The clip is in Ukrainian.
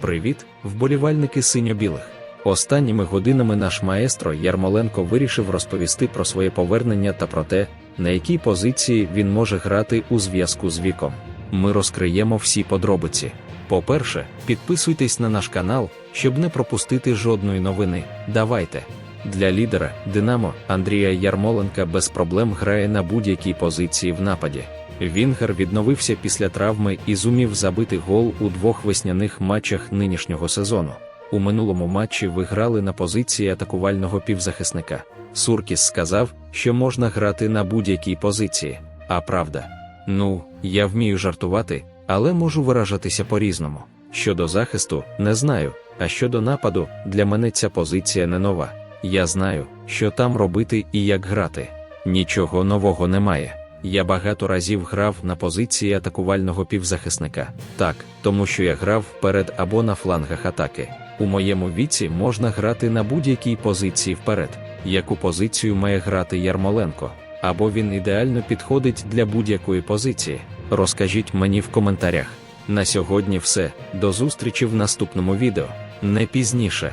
Привіт, вболівальники синьо-білих. Останніми годинами наш маестро Ярмоленко вирішив розповісти про своє повернення та про те, на якій позиції він може грати у зв'язку з віком. Ми розкриємо всі подробиці. По-перше, підписуйтесь на наш канал, щоб не пропустити жодної новини. Давайте. Для лідера Динамо Андрія Ярмоленка без проблем грає на будь-якій позиції в нападі. Вінгер відновився після травми і зумів забити гол у двох весняних матчах нинішнього сезону. У минулому матчі ви грали на позиції атакувального півзахисника. Суркіс сказав, що можна грати на будь-якій позиції. А правда. Ну, я вмію жартувати, але можу виражатися по-різному. Щодо захисту, не знаю, а щодо нападу, для мене ця позиція не нова. Я знаю, що там робити і як грати. Нічого нового немає. Я багато разів грав на позиції атакувального півзахисника. Так, тому що я грав вперед або на флангах атаки. У моєму віці можна грати на будь-якій позиції вперед. Яку позицію має грати Ярмоленко? Або він ідеально підходить для будь-якої позиції? Розкажіть мені в коментарях. На сьогодні все. До зустрічі в наступному відео. Не пізніше.